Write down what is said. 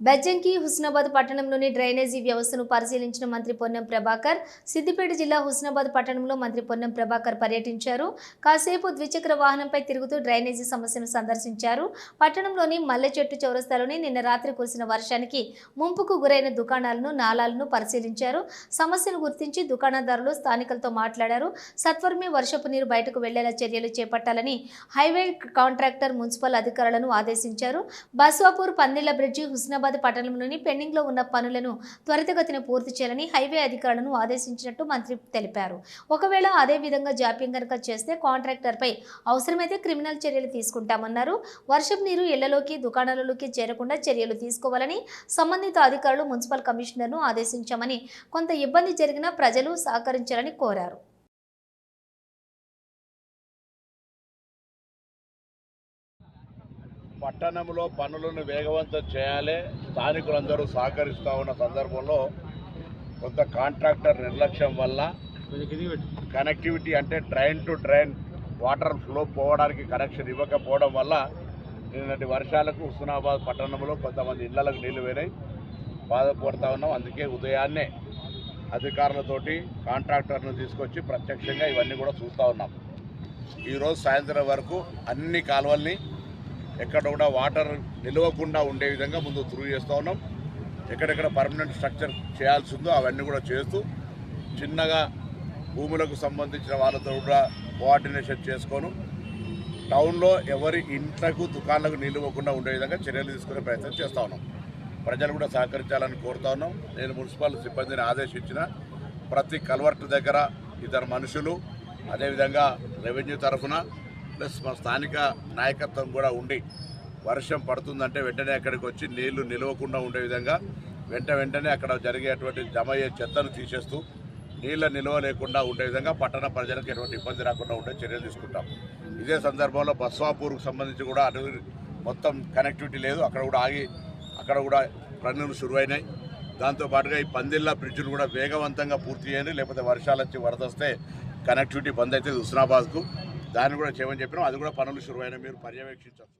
బెజ్జంకి హుస్నాబాద్ పట్టణంలోని డ్రైనేజీ వ్యవస్థను పరిశీలించిన మంత్రి పొన్నం ప్రభాకర్ సిద్దిపేట జిల్లా హుస్నాబాద్ పట్టణంలో మంత్రి పొన్నం ప్రభాకర్ పర్యటించారు. కాసేపు ద్విచక్ర వాహనంపై తిరుగుతూ డ్రైనేజీ సమస్యను సందర్శించారు. పట్టణంలోని మల్లె చెట్టు చౌరస్తాలోని నిన్న రాత్రి కురిసిన వర్షానికి ముంపుకు గురైన దుకాణాలను నాలాలను పరిశీలించారు. సమస్యను గుర్తించి దుకాణదారులు స్థానికులతో మాట్లాడారు. సత్వరమే వర్షపు నీరు బయటకు వెళ్ళేలా చర్యలు చేపట్టాలని హైవే కాంట్రాక్టర్ మున్సిపల్ అధికారులను ఆదేశించారు. బస్వాపూర్ పందిళ్ళ బ్రిడ్జి హుస్నాబాద్ పట్టణంలోని పెండింగ్లో ఉన్న పనులను త్వరితగతిన పూర్తి చేయాలని హైవే అధికారులను ఆదేశించినట్టు మంత్రి తెలిపారు. ఒకవేళ అదే విధంగా జాప్యం కనుక చేస్తే కాంట్రాక్టర్పై అవసరమైతే క్రిమినల్ చర్యలు తీసుకుంటామన్నారు. వర్షపు నీరు ఇళ్ళలోకి దుకాణాలలోకి చేరకుండా చర్యలు తీసుకోవాలని సంబంధిత అధికారులు మున్సిపల్ కమిషనర్ను ఆదేశించామని కొంత ఇబ్బంది జరిగినా ప్రజలు సహకరించాలని కోరారు. పట్టణంలో పనులను వేగవంతం చేయాలి. స్థానికులందరూ సహకరిస్తూ ఉన్న సందర్భంలో కొంత కాంట్రాక్టర్ నిర్లక్ష్యం వల్ల కనెక్టివిటీ అంటే drain to drain water flow పోవడానికి కనెక్షన్ ఇవ్వకపోవడం వల్ల నిన్నటి వర్షాలకు హుస్నాబాద్ పట్టణంలో కొంతమంది ఇళ్ళకు నీళ్ళు పోయినాయి. బాధపడుతూ ఉన్నాం. అందుకే ఉదయాన్నే అధికారులతోటి కాంట్రాక్టర్ను తీసుకొచ్చి ప్రత్యక్షంగా ఇవన్నీ కూడా చూస్తూ ఉన్నాం. ఈరోజు సాయంత్రం వరకు అన్ని కాలువల్ని ఎక్కడ కూడా వాటర్ నిలవకుండా ఉండే విధంగా ముందు త్రూ చేస్తూ ఉన్నాం. ఎక్కడెక్కడ పర్మనెంట్ స్ట్రక్చర్ చేయాల్సి ఉందో అవన్నీ కూడా చేస్తూ చిన్నగా భూములకు సంబంధించిన వాళ్ళతో కూడా కోఆర్డినేషన్ చేసుకోను. టౌన్లో ఎవరి ఇంట్లకు దుకాణాలకు నిలవకుండా ఉండే విధంగా చర్యలు తీసుకునే ప్రయత్నం చేస్తూ ఉన్నాం. ప్రజలు కూడా సహకరించాలని కోరుతా ఉన్నాం. నేను మున్సిపల్ సిబ్బందిని ఆదేశించిన ప్రతి కల్వర్ట్ దగ్గర ఇద్దరు మనుషులు అదేవిధంగా రెవెన్యూ తరఫున ప్లస్ మా స్థానిక నాయకత్వం కూడా ఉండి వర్షం పడుతుందంటే వెంటనే అక్కడికి వచ్చి నీళ్ళు నిలవకుండా ఉండే విధంగా వెంట వెంటనే అక్కడ జరిగేటువంటి జమ అయ్యే చెత్తను తీసేస్తూ నీళ్ళ నిల్వ లేకుండా ఉండే విధంగా పట్టణ ప్రజలకు ఎటువంటి ఇబ్బంది రాకుండా ఉండే చర్యలు తీసుకుంటాం. ఇదే సందర్భంలో బస్వాపూర్కు సంబంధించి కూడా అటు మొత్తం కనెక్టివిటీ లేదు. అక్కడ కూడా ఆగి అక్కడ కూడా పనులు శురువైనాయి. దాంతోపాటుగా ఈ పందిళ్ళ బ్రిడ్జ్లు కూడా వేగవంతంగా పూర్తి చేయండి లేకపోతే వర్షాలు వచ్చి వరద వస్తే కనెక్టివిటీ బంద్ అయితే హుస్నాబాద్కు దాన్ని కూడా చేయమని చెప్పినాం. అది కూడా పనులు శురువైన మీరు పర్యవేక్షించవచ్చు.